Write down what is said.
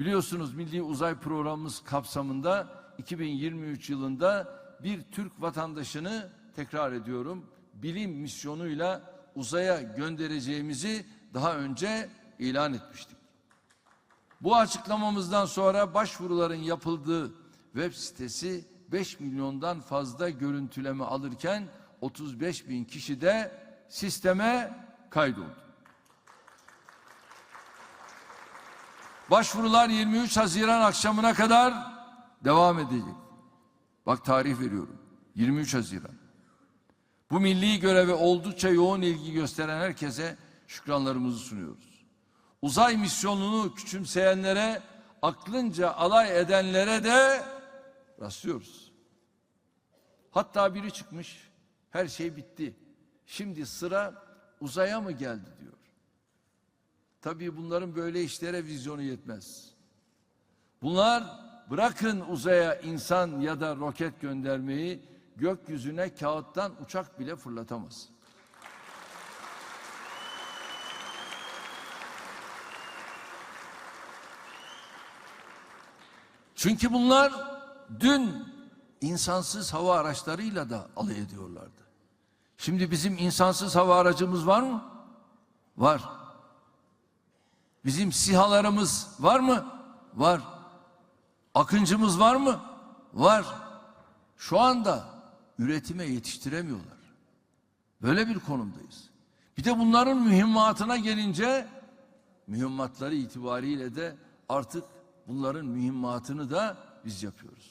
Biliyorsunuz Milli Uzay Programımız kapsamında 2023 yılında bir Türk vatandaşını tekrar ediyorum bilim misyonuyla uzaya göndereceğimizi daha önce ilan etmiştik. Bu açıklamamızdan sonra başvuruların yapıldığı web sitesi 5 milyondan fazla görüntüleme alırken 35 bin kişi de sisteme kaydoldu. Başvurular 23 Haziran akşamına kadar devam edecek. Bak tarih veriyorum. 23 Haziran. Bu milli göreve oldukça yoğun ilgi gösteren herkese şükranlarımızı sunuyoruz. Uzay misyonunu küçümseyenlere, aklınca alay edenlere de rastlıyoruz. Hatta biri çıkmış, her şey bitti. Şimdi sıra uzaya mı geldi diyor. Tabii bunların böyle işlere vizyonu yetmez. Bunlar bırakın uzaya insan ya da roket göndermeyi gökyüzüne kağıttan uçak bile fırlatamaz. Çünkü bunlar dün insansız hava araçlarıyla da alay ediyorlardı. Şimdi bizim insansız hava aracımız var mı? Var. Bizim sihalarımız var mı? Var. Akıncımız var mı? Var. Şu anda üretime yetiştiremiyorlar. Böyle bir konumdayız. Bir de bunların mühimmatına gelince mühimmatları itibariyle de artık bunların mühimmatını da biz yapıyoruz.